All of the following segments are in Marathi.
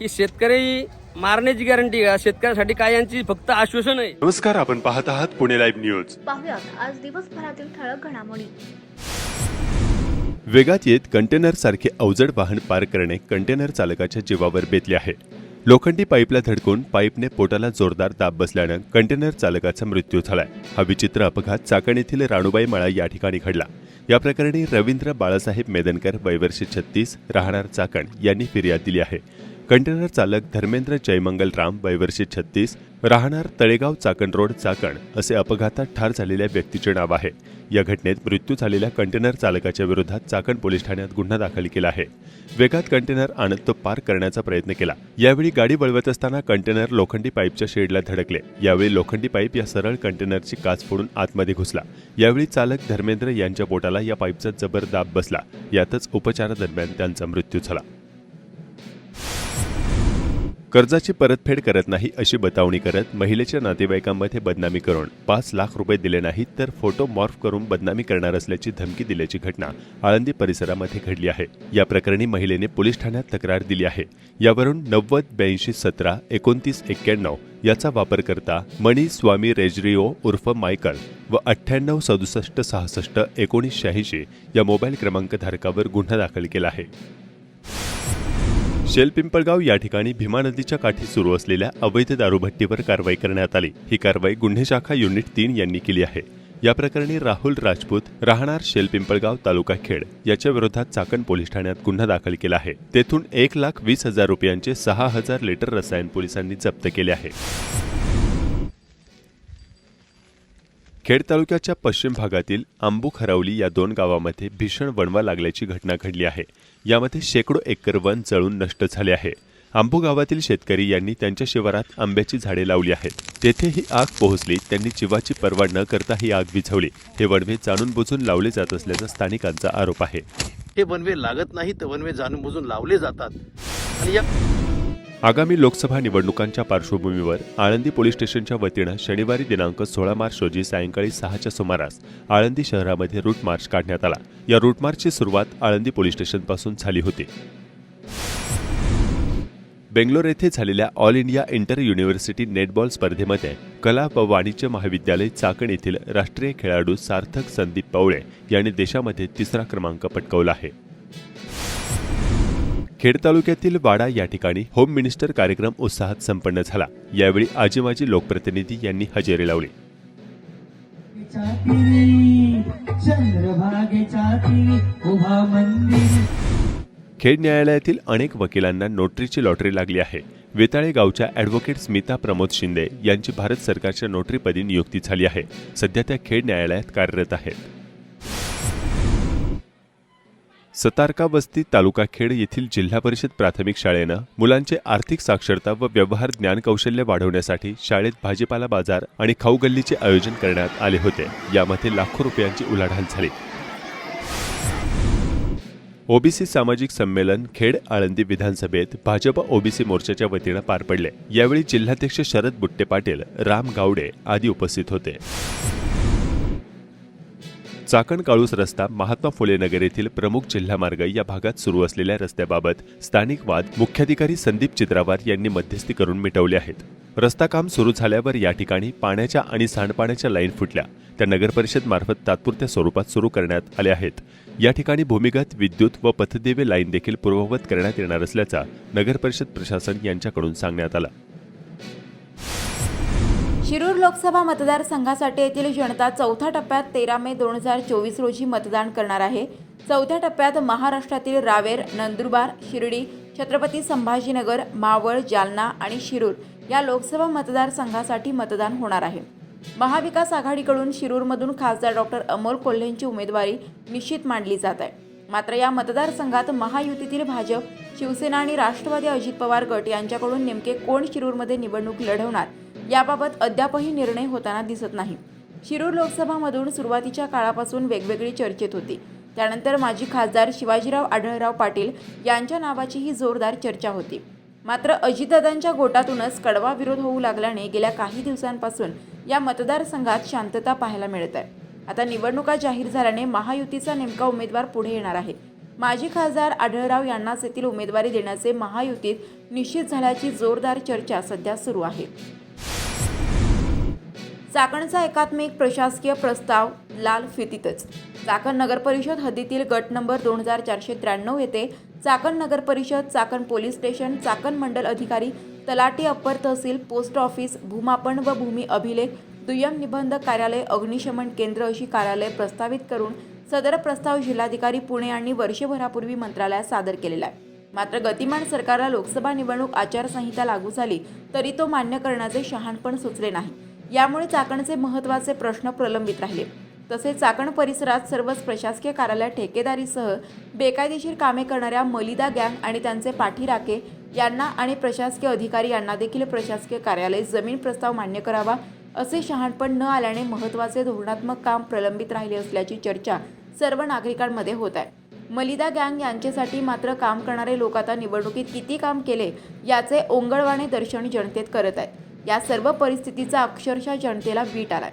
की शेतकरी मारण्याची गॅरंटी का शेतकऱ्यासाठी काय यांची फक्त आश्वासन आहे. नमस्कार आपण पाहत आहात पुणे लाईव्ह न्यूज पाहुयात. आज दिवसभरातील ठळक घडामोडी. वेगात येत कंटेनर सारखे अवजड वाहन पार करणे कंटेनर चालकाच्या जीवावर बेतले आहे. लोखंडी पाईपला धडकून पाईपने पोटाला जोरदार दाब बसल्यानं कंटेनर चालकाचा मृत्यू झालाय. हा विचित्र अपघात चाकण येथील राणूबाई मळा या ठिकाणी घडला. या प्रकरणी रवींद्र बाळासाहेब मेदनकर वयवर्षी छत्तीस राहणार चाकण यांनी फिर्याद दिली आहे. कंटेनर चालक धर्मेंद्र जयमंगल राम वयवर्षी छत्तीस राहणार तळेगाव चाकण रोड चाकण असे अपघातात ठार झालेल्या व्यक्तीचे नाव आहे. या घटनेत मृत्यू झालेल्या कंटेनर चालकाच्या विरोधात चाकण पोलीस ठाण्यात गुन्हा दाखल केला आहे. वेगात कंटेनर आणत तो पार करण्याचा प्रयत्न केला. यावेळी गाडी वळवत असताना कंटेनर लोखंडी पाईपच्या शेडला धडकले. यावेळी लोखंडी पाईप या सरळ कंटेनरची काच फोडून आतमध्ये घुसला. यावेळी चालक धर्मेंद्र यांच्या पोटाला या पाईपचा जबर दाब बसला. यातच उपचारादरम्यान त्यांचा मृत्यू झाला. कर्जाची परतफेड करत नाही अशी बतावणी करत महिलेच्या नातेवाईकांमध्ये बदनामी करून पाच लाख रुपये दिले नाहीत तर फोटो मॉर्फ करून बदनामी करणार असल्याची धमकी दिल्याची घटना आळंदी परिसरामध्ये घडली आहे. या प्रकरणी महिलेने पोलीस ठाण्यात तक्रार दिली आहे. यावरून नव्वद ब्याऐंशी सतरा एकोणतीस एक्क्याण्णव याचा वापर करता मणी स्वामी रेजरिओ उर्फ मायकल व अठ्ठ्याण्णव सदुसष्ट सहासष्ट एकोणीस शहाऐंशी या मोबाईल क्रमांक धारकावर गुन्हा दाखल केला आहे. शेल पिंपळगाव या ठिकाणी भीमा नदीच्या काठी सुरू असलेल्या अवैध दारूभट्टीवर कारवाई करण्यात आली. ही कारवाई गुन्हे शाखा युनिट तीन यांनी केली आहे. या प्रकरणी राहुल राजपूत राहणार शेल पिंपळगाव तालुका खेड याच्या विरोधात चाकण पोलीस ठाण्यात गुन्हा दाखल केला आहे. तेथून एक लाख वीस हजार रुपयांचे सहा हजार लिटर रसायन पोलिसांनी जप्त केले आहे. खेड तालुक्याच्या पश्चिम भागातील आंबू खरावली या दोन गावामध्ये भीषण वणवा लागल्याची घटना घडली आहे. यामध्ये शेकडो एकर वन जळून नष्ट झाले आहे. आंबू गावातील शेतकरी यांनी त्यांच्या शिवारात आंब्याची झाडे लावली आहेत. तेथे ही आग पोहोचली त्यांनी जीवाची पर्वा न करता ही आग विझवली. हे वणवे जाणून बुजून लावले जात असल्याचा स्थानिकांचा आरोप आहे. हे वनवे लागत नाही तर वनवे जाणून बुजून लावले जातात. आणि या आगामी लोकसभा निवडणुकांच्या पार्श्वभूमीवर आळंदी पोलीस स्टेशनच्या वतीनं शनिवारी दिनांक सोळा मार्च रोजी सायंकाळी सहाच्या सुमारास आळंदी शहरामध्ये रूट मार्च काढण्यात आला. या रूट मार्चची सुरुवात आळंदी पोलीस स्टेशनपासून झाली होती. बेंगलोर येथे झालेल्या all India inter university netball स्पर्धेमध्ये कला व वाणिज्य महाविद्यालय चाकण येथील राष्ट्रीय खेळाडू सार्थक संदीप पवळे यांनी देशामध्ये तिसरा क्रमांक पटकावला आहे. खेड तालुक्यातील वाडा या ठिकाणी होम मिनिस्टर कार्यक्रम उत्साहात संपन्न झाला. यावेळी आजी माजी लोकप्रतिनिधी यांनी हजेरी लावली. खेड न्यायालयातील अनेक वकिलांना नोटरीची लॉटरी लागली आहे. वेताळे गावच्या ॲडव्होकेट स्मिता प्रमोद शिंदे यांची भारत सरकारच्या नोटरीपदी नियुक्ती झाली आहे. सध्या त्या खेड न्यायालयात कार्यरत आहेत. सतारका वस्ती तालुका खेड येथील जिल्हा परिषद प्राथमिक शाळेनं मुलांचे आर्थिक साक्षरता व व्यवहार ज्ञान कौशल्य वाढवण्यासाठी शाळेत भाजीपाला बाजार आणि खाऊ गल्लीचे आयोजन करण्यात आले होते. यामध्ये लाखो रुपयांची उलाढाल झाली. ओबीसी सामाजिक संमेलन खेड आळंदी विधानसभेत भाजप ओबीसी मोर्चाच्या वतीनं पार पडले. यावेळी जिल्हाध्यक्ष शरद बुट्टे पाटील राम गावडे आदी उपस्थित होते. चाकण काळूस रस्ता महात्मा फुले नगर येथील प्रमुख जिल्हा मार्ग या भागात सुरू असलेल्या रस्त्याबाबत स्थानिक वाद मुख्याधिकारी संदीप चित्रावार यांनी मध्यस्थी करून मिटवले आहेत. रस्ता काम सुरू झाल्यावर या ठिकाणी पाण्याच्या आणि सांडपाण्याच्या लाईन फुटल्या. त्या नगरपरिषद मार्फत तात्पुरत्या स्वरूपात सुरू करण्यात आल्या आहेत. या ठिकाणी भूमिगत विद्युत व पथदिवे लाईन देखील पूर्ववत करण्यात येणार असल्याचा नगरपरिषद प्रशासन यांच्याकडून सांगण्यात आला. शिरूर लोकसभा मतदारसंघासाठी येथील जनता चौथ्या टप्प्यात तेरा मे दोन हजार चोवीस रोजी मतदान करणार आहे. चौथ्या टप्प्यात महाराष्ट्रातील रावेर नंदुरबार शिर्डी छत्रपती संभाजीनगर मावळ जालना आणि शिरूर या लोकसभा मतदारसंघासाठी मतदान होणार आहे. महाविकास आघाडीकडून शिरूरमधून खासदार डॉक्टर अमोल कोल्हेंची उमेदवारी निश्चित मांडली जात आहे. मात्र या मतदारसंघात महायुतीतील भाजप शिवसेना आणि राष्ट्रवादी अजित पवार गट यांच्याकडून नेमके कोण शिरूरमध्ये निवडणूक लढवणार? याबाबत अद्यापही निर्णय होताना दिसत नाही. शिरूर लोकसभामधून सुरुवातीच्या काळापासून वेगवेगळी चर्चेत होती. त्यानंतर माजी खासदार शिवाजीराव आढळराव पाटील यांच्या नावाचीही जोरदार चर्चा होती. मात्र अजितदादांच्या गोटातूनच कडवा विरोध होऊ लागल्याने गेल्या काही दिवसांपासून या मतदारसंघात शांतता पाहायला मिळत आहे आता निवडणुका जाहीर झाल्याने महायुतीचा नेमका उमेदवार पुढे येणार आहे. माजी खासदार आढळराव यांनाच येथील उमेदवारी देण्याचे महायुतीत निश्चित झाल्याची जोरदार चर्चा सध्या सुरू आहे. चाकणचा एकात्मिक प्रशासकीय प्रस्ताव लाल फितीतच. चाकण नगर परिषद हद्दीतील गट नंबर दोन हजार चारशे त्र्याण्णव येथे चाकण नगर परिषद चाकण पोलीस स्टेशन चाकण मंडल अधिकारी तलाटी अप्पर तहसील पोस्ट ऑफिस भूमापन व भूमी अभिलेख दुय्यम निबंधक कार्यालय अग्निशमन केंद्र अशी कार्यालय प्रस्तावित करून सदर प्रस्ताव जिल्हाधिकारी पुणे यांनी वर्षभरापूर्वी मंत्रालयात सादर केलेला आहे. मात्र गतिमान सरकारला लोकसभा निवडणूक आचारसंहिता लागू झाली तरी तो मान्य करण्याचे शहाणपण सुचले नाही. यामुळे चाकणचे महत्त्वाचे प्रश्न प्रलंबित राहिले. तसेच चाकण परिसरात सर्वच प्रशासकीय कार्यालय ठेकेदारीसह बेकायदेशीर कामे करणाऱ्या मलिदा गँग आणि त्यांचे पाठीराखे यांना आणि प्रशासकीय अधिकारी यांना देखील प्रशासकीय कार्यालय जमीन प्रस्ताव मान्य करावा असे शहाणपण न आल्याने महत्त्वाचे धोरणात्मक काम प्रलंबित राहिले असल्याची चर्चा सर्व नागरिकांमध्ये होत आहे. मलिदा गँग यांच्यासाठी मात्र काम करणारे लोक आता निवडणुकीत किती काम केले याचे ओंगळवाणे दर्शन जनतेत करत आहेत. या सर्व परिस्थितीचा अक्षरशः जनतेला वीट आलाय.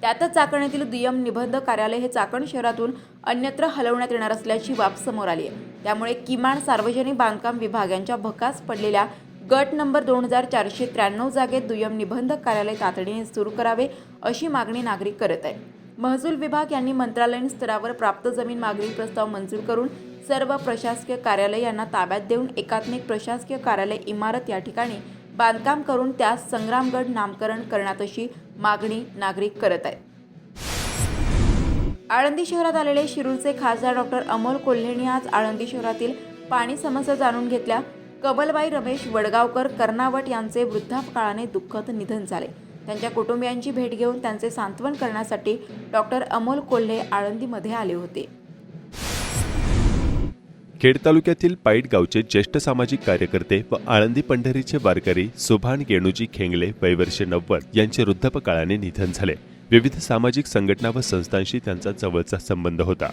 त्यातच चाकणीतील दुय्यम निबंध कार्यालय हे चाकण शहरातून अन्यत्र हलवण्यात येणार असल्याची बाब समोर आली आहे. त्यामुळे किमान सार्वजनिक बांधकाम विभाग यांच्या भकास पडलेल्या गट नंबर दोन हजार चारशे त्र्याण्णव जागेत दुय्यम निबंध कार्यालय तातडीने सुरू करावे अशी मागणी नागरिक करत आहे महसूल विभाग यांनी मंत्रालयीन स्तरावर प्राप्त जमीन मागणी प्रस्ताव मंजूर करून सर्व प्रशासकीय कार्यालय यांना ताब्यात देऊन एकात्मिक प्रशासकीय कार्यालय इमारत या ठिकाणी बांधकाम करून त्यास संग्रामगड नामकरण करण्यात अशी मागणी नागरिक करत आहेत. आळंदी शहरात आलेले शिरूरचे खासदार डॉक्टर अमोल कोल्हेंनी आज आळंदी शहरातील पाणी समस्या जाणून घेतल्या. कबलबाई रमेश वडगावकर कर्नावट यांचे वृद्धापकाळाने दुःखद निधन झाले. त्यांच्या कुटुंबियांची भेट घेऊन त्यांचे सांत्वन करण्यासाठी डॉक्टर अमोल कोल्हे आळंदीमध्ये आले होते. खेड तालुक्यातील पाईट गावचे ज्येष्ठ सामाजिक कार्यकर्ते व आळंदी पंढरीचे वारकरी सुभान गेणूजी खेंगले वयवर्ष नव्वद यांचे वृद्धापकाळाने निधन झाले. विविध सामाजिक संघटना व संस्थांशी त्यांचा जवळचा संबंध होता.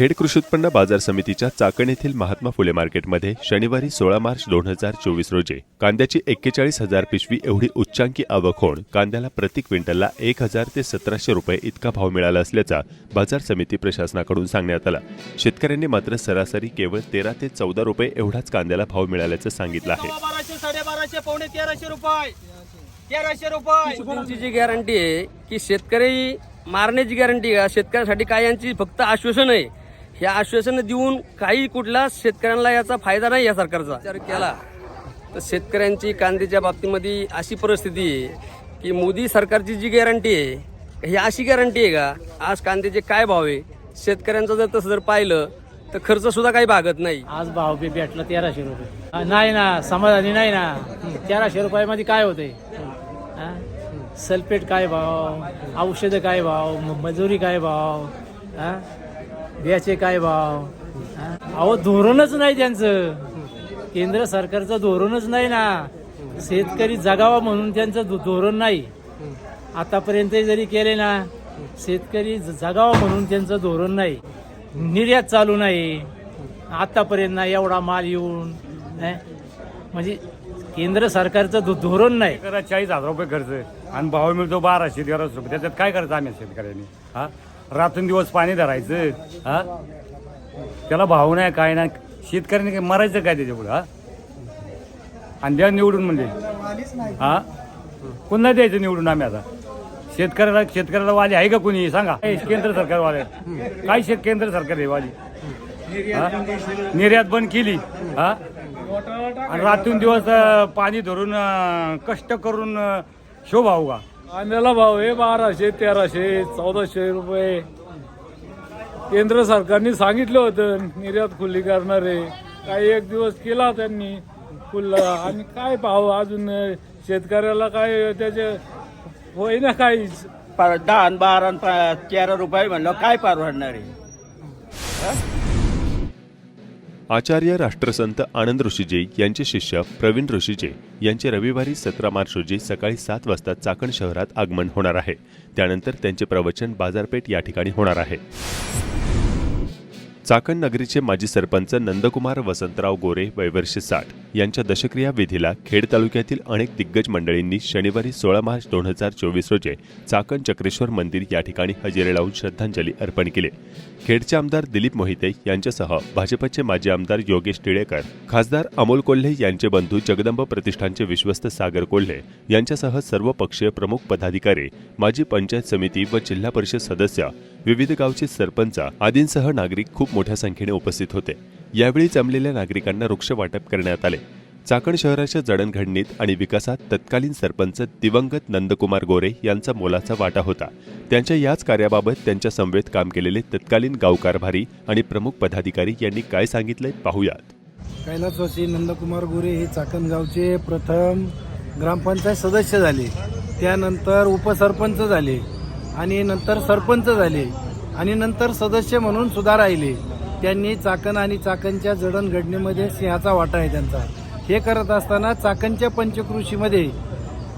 खेड कृषी उत्पन्न बाजार समितीच्या चाकण येथील महात्मा फुले मार्केटमध्ये शनिवारी सोळा मार्च दोन हजार चोवीस रोजी कांद्याची एक्केचाळीस हजार पिशवी एवढी उच्चांकी आवक होऊन कांद्याला प्रति क्विंटलला एक हजार ते सतराशे रुपये इतका भाव मिळाला असल्याचा बाजार समिती प्रशासनाकडून सांगण्यात आला. शेतकऱ्यांनी मात्र सरासरी केवळ तेरा ते चौदा रुपये एवढाच कांद्याला भाव मिळाल्याचं सांगितलं आहे. जी गॅरंटी आहे की शेतकरी मारण्याची गॅरंटी शेतकऱ्यासाठी काय यांची फक्त आश्वासन आहे हे आश्वासन देऊन काही कुठला शेतकऱ्यांना याचा फायदा नाही या सरकारचा. विचार केला तर शेतकऱ्यांची कांद्याच्या बाबतीमध्ये अशी परिस्थिती आहे की मोदी सरकारची जी गॅरंटी आहे ही अशी गॅरंटी आहे का आज कांद्याचे काय भाव आहे? शेतकऱ्यांचं जर तसं जर पाहिलं तर खर्च सुद्धा काही भागत नाही. आज भाव बी भेटला तेराशे रुपये. नाही ना समाधानी नाही ना. तेराशे रुपयामध्ये काय होते सल्फेट काय भाव? औषधं काय भाव? मजुरी काय भाव? हा? बियाचे काय भाव? अहो धोरणच नाही त्यांचं. केंद्र सरकारचं धोरणच नाही ना. शेतकरी जगावा म्हणून त्यांचं धोरण नाही. आतापर्यंत जरी केले ना शेतकरी ज- जगावा म्हणून त्यांचं धोरण नाही. निर्यात चालू नाही. आतापर्यंत ना एवढा माल येऊन म्हणजे केंद्र सरकारचं धोरण नाही. चाळीस हजार रुपये खर्च आणि भाव मिळतो बाराशे तेराशे रुपये. त्याच्यात काय करायचं आम्ही शेतकऱ्यांनी? हा? रातून दिवस पाणी धरायचं हा? त्याला भाव नाही काय नाही. शेतकऱ्याने काय मरायचं काय त्याच्या पुढं हा? आणि द्या निवडून म्हणजे. हा? पुन्हा द्यायचं निवडून आम्ही आता. शेतकऱ्याला शेतकऱ्याला वाली आहे का कोणी? सांगा. हे केंद्र सरकार वाले? काय शेत केंद्र सरकार आहे वाली? हा? निर्यात बंद केली हा? आणि रातून दिवस अं, पाणी धरून अं, कष्ट करून अं, शोभा का कांद्याला भाव आहे बाराशे तेराशे चौदाशे रुपये. केंद्र सरकारने सांगितलं होतं निर्यात खुली करणार. आहे काही एक दिवस केला त्यांनी खुल्ला. आणि काय भाव अजून शेतकऱ्याला काय त्याचे होईना काहीच. दहा बारा पा- तेरा रुपये म्हणलं काय परवडणार आहे? आचार्य राष्ट्रसंत आनंद ऋषीजी यांचे शिष्य प्रवीण ऋषीजी यांचे रविवारी सतरा मार्च रोजी सकाळी सात वाजता चाकण शहरात आगमन होणार आहे. त्यानंतर त्यांचे प्रवचन बाजारपेठ या ठिकाणी होणार आहे. चाकण नगरीचे माजी सरपंच नंदकुमार वसंतराव गोरे वयवर्ष साठ यांच्या दशक्रिया विधीला खेड तालुक्यातील अनेक दिग्गज मंडळींनी शनिवारी सोळा मार्च दोन हजार चोवीस रोजी चाकण चक्रेश्वर मंदिर या ठिकाणी हजेरी लावून श्रद्धांजली अर्पण केली. खेडचे आमदार दिलीप मोहिते यांच्यासह भाजपचे माजी आमदार योगेश टिळेकर खासदार अमोल कोल्हे यांचे बंधू जगदंब प्रतिष्ठानचे विश्वस्त सागर कोल्हे यांच्यासह सर्व पक्षीय प्रमुख पदाधिकारी माजी पंचायत समिती व जिल्हा परिषद सदस्य विविध गावचे सरपंच आदींसह नागरिक खूप मोठ्या संख्येने उपस्थित होते. यावेळी जमलेल्या नागरिकांना वृक्ष वाटप करण्यात आले. चाकण शहराच्या जडणघडणीत आणि विकासात तत्कालीन सरपंच दिवंगत नंदकुमार गोरे यांचा मोलाचा वाटा होता. त्यांच्या याच कार्याबाबत त्यांच्या समवेत काम केलेले तत्कालीन गावकारभारी आणि प्रमुख पदाधिकारी यांनी काय सांगितलंय पाहूयात. कैलासवासी नंदकुमार गोरे हे चाकणगावचे प्रथम ग्रामपंचायत सदस्य झाले. त्यानंतर उपसरपंच झाले. आणि नंतर सरपंच झाले. आणि नंतर सदस्य म्हणून सुद्धा राहिले. त्यांनी चाकण आणि चाकणच्या जडणघडणीमध्ये सिंहाचा वाटा आहे त्यांचा. हे करत असताना चाकणच्या पंचकृषीमध्ये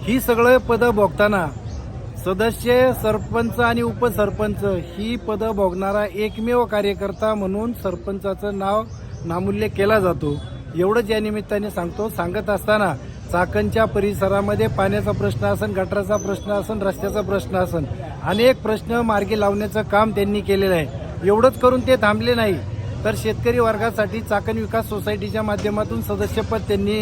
ही सगळं पदं भोगताना सदस्य सरपंच आणि उपसरपंच ही पदं भोगणारा एकमेव कार्यकर्ता म्हणून सरपंचाचं नाव नामूल्य केला जातो. एवढंच या निमित्ताने सांगतो. सांगत असताना चाकणच्या परिसरामध्ये पाण्याचा प्रश्न असन गटाराचा प्रश्न असन रस्त्याचा प्रश्न असन अनेक प्रश्न मार्गी लावण्याचं काम त्यांनी केलेलं आहे. एवढंच करून ते थांबले नाही. तर शेतकरी वर्गासाठी चाकण विकास सोसायटीच्या माध्यमातून सदस्यपद त्यांनी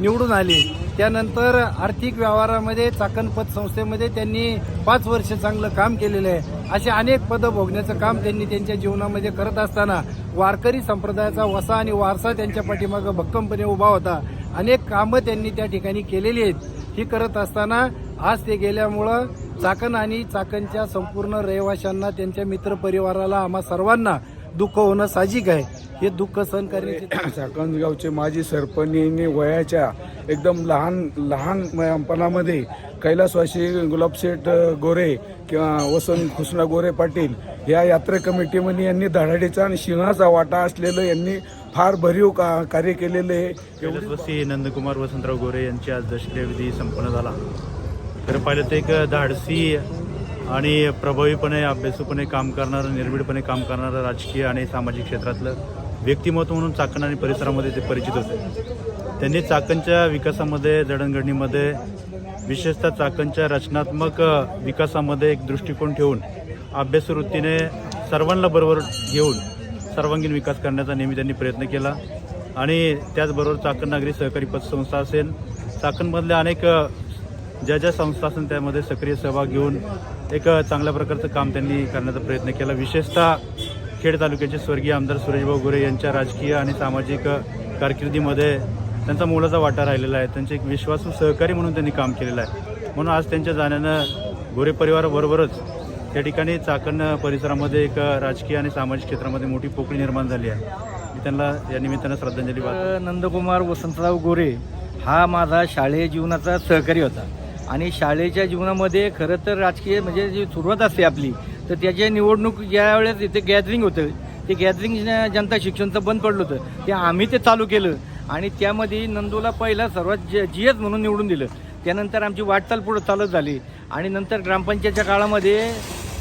निवडून आले. त्यानंतर आर्थिक व्यवहारामध्ये चाकण पत संस्थेमध्ये त्यांनी पाच वर्ष चांगलं काम केलेलं आहे. असे अनेक पदं भोगण्याचं काम त्यांनी त्यांच्या जीवनामध्ये करत असताना वारकरी संप्रदायाचा वसा आणि वारसा त्यांच्या पाठीमागं भक्कमपणे उभा होता. अनेक कामं त्यांनी त्या ठिकाणी केलेली आहेत. ही करत असताना आज ते गेल्यामुळं चाकण आणि चाकणच्या संपूर्ण रहिवाशांना त्यांच्या मित्रपरिवाराला आम्हा सर्वांना दुःख होणं साहजिक आहे. हे दुःख सहन करण्याचे चाकणगावचे माजी सरपंच यांनी वयाच्या एकदम लहान लहानपणामध्ये कैलासवासी गुलाबशेठ गोरे किंवा वसंत कृष्णा गोरे पाटील या यात्रा कमिटीमध्ये यांनी धडाडीचा आणि सिंहाचा वाटा असलेलं यांनी फार भरीव का कार्य केलेलं कैलासवासी नंदकुमार वसंतराव गोरे यांची आज दशक्रिया विधी संपन्न झाला. खरं पाहिलं तर एक धाडसी आणि प्रभावीपणे अभ्यासूपणे काम करणारं निर्भीडपणे काम करणारं राजकीय आणि सामाजिक क्षेत्रातलं व्यक्तिमत्व म्हणून चाकण आणि परिसरामध्ये ते परिचित होते. त्यांनी चाकणच्या विकासामध्ये जडणघडणीमध्ये विशेषतः चाकणच्या रचनात्मक विकासामध्ये एक दृष्टिकोन ठेवून अभ्यासवृत्तीने सर्वांना बरोबर घेऊन सर्वांगीण विकास करण्याचा नेहमी त्यांनी प्रयत्न केला. आणि त्याचबरोबर चाकण नागरी सहकारी पतसंस्था असेल चाकणमधल्या अनेक ज्या ज्या संस्था असून त्यामध्ये सक्रिय सहभाग घेऊन एक चांगल्या प्रकारचं काम त्यांनी करण्याचा प्रयत्न केला. विशेषतः खेड तालुक्याचे स्वर्गीय आमदार सुरेशभाऊ गोरे यांच्या राजकीय आणि सामाजिक कारकिर्दीमध्ये त्यांचा मोलाचा वाटा राहिलेला आहे. त्यांचे एक विश्वासू सहकारी म्हणून त्यांनी काम केलेलं आहे. म्हणून आज त्यांच्या जाण्यानं गोरे परिवाराबरोबरच त्या ठिकाणी चाकण परिसरामध्ये एक राजकीय आणि सामाजिक क्षेत्रामध्ये मोठी पोकळी निर्माण झाली आहे. मी त्यांना या निमित्तानं श्रद्धांजली वाहतो. नंदकुमार वसंतराव गोरे हा माझा शालेय जीवनाचा सहकारी होता. आणि शाळेच्या जीवनामध्ये खरं तर राजकीय म्हणजे जी सुरुवात असते आपली तर त्याच्या निवडणूक ज्या वेळेस इथे गॅदरिंग होतं ते गॅदरिंग जनता शिक्षणचं बंद पडलं होतं ते आम्ही ते चालू केलं. आणि त्यामध्ये नंदूला पहिला सर्वात जी एस म्हणून निवडून दिलं. त्यानंतर आमची वाटचाल पुढं चालत झाली. आणि नंतर ग्रामपंचायतच्या काळामध्ये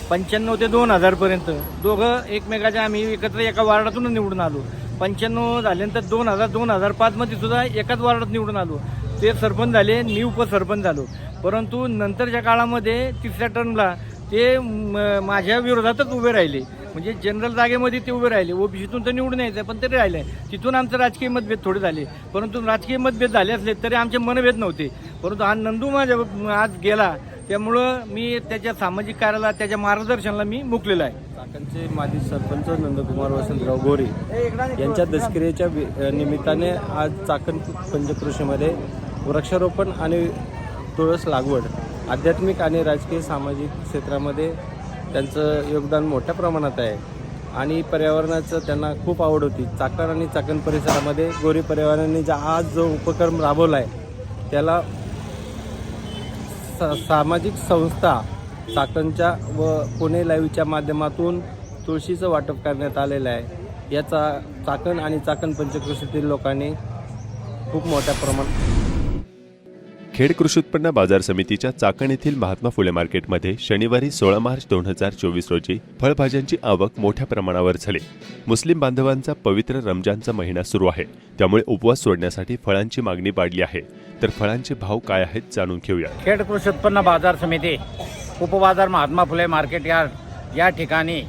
पंच्याण्णव ते दोन हजारपर्यंत दोघं एकमेकाच्या आम्ही एकत्र एका वार्डातूनच निवडून आलो. पंच्याण्णव झाल्यानंतर दोन हजार दोन हजार पाचमध्ये सुद्धा एकाच वार्डात निवडून आलो. ते सरपंच झाले मी उपसरपंच झालो. परंतु नंतरच्या काळामध्ये तिसऱ्या टर्मला ते माझ्या विरोधातच उभे राहिले. म्हणजे जनरल जागेमध्ये ते उभे राहिले. ओबीसीतून तर निवडून यायचं पण तरी राहिले. तिथून आमचं राजकीय मतभेद थोडे झाले. परंतु राजकीय मतभेद झाले असले तरी आमचे मनभेद नव्हते. परंतु हा नंदू माझ्या आज गेला त्यामुळं मी त्याच्या सामाजिक कार्याला त्याच्या मार्गदर्शनाला मी मुकलेला आहे. चाकणचे माजी सरपंच नंदकुमार वसंतराव गोरे यांच्या दशक्रियेच्या वि- निमित्ताने आज चाकण पंचकृषीमध्ये वृक्षारोपण आणि तुळस लागवड आध्यात्मिक आणि राजकीय सामाजिक क्षेत्रामध्ये त्यांचं योगदान मोठ्या प्रमाणात आहे. आणि पर्यावरणाचं त्यांना खूप आवड होती. चाकण आणि चाकण परिसरामध्ये गोरी पर्यावरणाने जा आज जो उपक्रम राबवला आहे त्याला सा सामाजिक संस्था चाकणच्या व पुणे लाईव्हच्या माध्यमातून तुळशीचं वाटप करण्यात आलेलं आहे. याचा चाकण आणि चाकण पंचकृषीतील लोकांनी खूप मोठ्या प्रमाणात खेड कृषी उत्पन्न बाजार समितीच्या चाकण येथील महात्मा फुले मार्केटमध्ये शनिवारी सोळा मार्च दोन हजार चोवीस रोजी फळभाज्यांची आवक मोठ्या प्रमाणावर झाली. मुस्लिम बांधवांचा पवित्र रमजानचा महिना सुरू आहे. त्यामुळे उपवास सोडण्यासाठी फळांची मागणी वाढली आहे. तर फळांचे भाव काय आहेत जाणून घेऊया खेड कृषी उत्पन्न बाजार समिती उपबाजार महात्मा फुले मार्केट यार्ड या ठिकाणी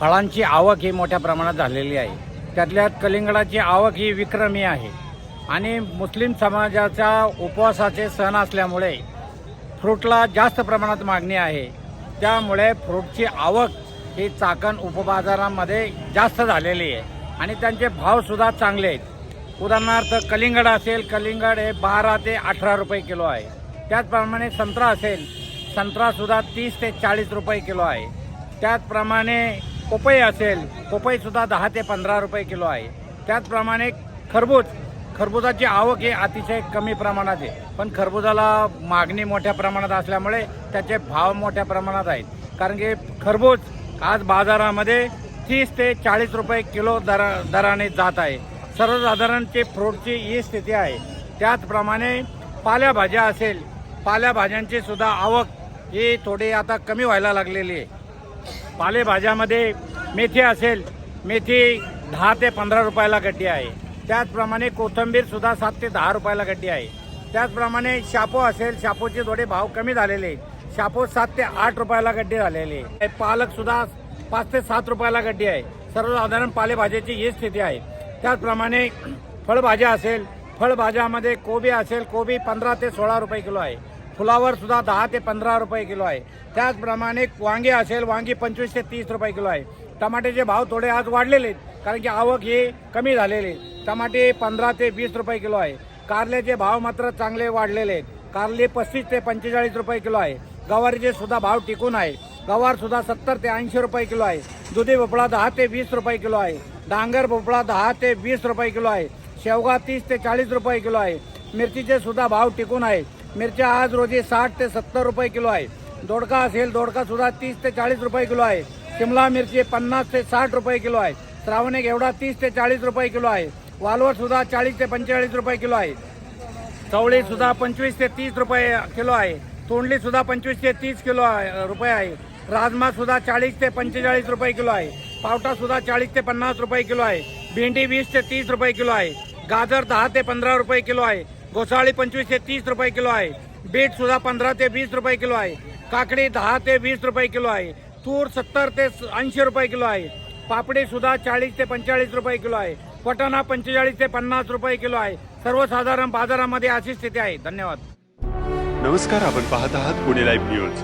फळांची आवक ही मोठ्या प्रमाणात झालेली आहे. त्यातल्या कलिंगडाची आवक ही विक्रमी आहे. आणि मुस्लिम समाजाच्या उपवासाचे सण असल्यामुळे फ्रूटला जास्त प्रमाणात मागणी आहे. त्यामुळे फ्रूटची आवक ही चाकण उपबाजारामध्ये जास्त झालेली आहे. आणि त्यांचे भावसुद्धा चांगले आहेत. उदाहरणार्थ कलिंगड असेल कलिंगड हे बारा ते अठरा रुपये किलो आहे. त्याचप्रमाणे संत्रा असेल संत्रासुद्धा तीस ते चाळीस रुपये किलो आहे. त्याचप्रमाणे पपई असेल पपईसुद्धा दहा ते पंधरा रुपये किलो आहे. त्याचप्रमाणे खरबूज खरबुजाची आवक ही अतिशय कमी प्रमाणात आहे. पण खरबुजाला मागणी मोठ्या प्रमाणात असल्यामुळे त्याचे भाव मोठ्या प्रमाणात आहेत. कारण की खरबूज आज बाजारामध्ये तीस ते चाळीस रुपये किलो दरा दराने जात आहे. सर्वसाधारणचे फ्रूटची ही स्थिती आहे. त्याचप्रमाणे पालेभाज्या असेल पाल्याभाज्यांची सुद्धा आवक ही थोडी आता कमी व्हायला लागलेली आहे. पालेभाज्यामध्ये मेथी असेल मेथी दहा ते पंधरा रुपयाला गड्डी आहे. त्याचप्रमाणे कोथंबीर सुद्धा सात ते दहा रुपयाला गड्डी आहे. त्याचप्रमाणे शापो असेल शापोचे थोडे भाव कमी झालेले. आहेत शापो सात ते आठ रुपयाला गड्डी झालेली. आहे पालक सुद्धा पाच ते सात रुपयाला गड्डी आहे. सर्वसाधारण पालेभाज्याची ही स्थिती आहे. त्याचप्रमाणे फळभाज्या असेल फळभाज्यामध्ये कोबी असेल कोबी पंधरा ते सोळा रुपये किलो आहे. फुलावर सुद्धा दहा ते पंधरा रुपये किलो आहे. त्याचप्रमाणे वांगे असेल वांगी पंचवीस ते तीस रुपये किलो आहे. टमाट्याचे भाव थोडे आज वाढलेले आहेत. कारण की आवक ही कमी झालेली आहे. टमाटे पंधरा ते वीस रुपये किलो आहे. कारल्याचे भाव मात्र चांगले वाढलेले आहेत. कारले पस्तीस ते पंचेचाळीस रुपये किलो आहे. गवारीचे सुद्धा भाव टिकून आहे. गवार सुद्धा सत्तर ते ऐंशी रुपये किलो आहे. दुधी भोपळा दहा ते वीस रुपये किलो आहे. डांगर भोपळा दहा ते वीस रुपये किलो आहे. शेवगा तीस ते चाळीस रुपये किलो आहे. मिरचीचे सुद्धा भाव टिकून आहे. मिरच्या आज रोजी साठ ते सत्तर रुपये किलो आहे. दोडका असेल दोडका सुद्धा तीस ते चाळीस रुपये किलो आहे. शिमला मिरची पन्नास ते साठ रुपये किलो आहे. श्रावण एक एवढा तीस ते चाळीस रुपये किलो आहे वालवट सुद्धा चाळीस ते पंचेचाळीस रुपये किलो आहे चवळी सुद्धा पंचवीस ते तीस रुपये किलो आहे तोंडली सुद्धा पंचवीस ते तीस किलो रुपये आहे राजमा सुद्धा चाळीस ते पंचेचाळीस रुपये किलो आहे पावटा सुद्धा चाळीस ते पन्नास रुपये किलो आहे भेंडी वीस ते तीस रुपये किलो आहे गाजर दहा ते पंधरा रुपये किलो आहे घोसाळी पंचवीस ते तीस रुपये किलो आहे बीट सुद्धा पंधरा ते वीस रुपये किलो आहे काकडी दहा ते वीस रुपये किलो आहे तूर सत्तर ते ऐंशी रुपये किलो आहे पापडी सुद्धा चाळीस ते पंचेचाळीस रुपये किलो आहे. वटाणा पंचेचाळीस ते पन्नास रुपये किलो आहे. सर्वसाधारण बाजारामध्ये अशी स्थिती आहे. धन्यवाद. नमस्कार आपण पाहत आहात पुणे लाईव्ह न्यूज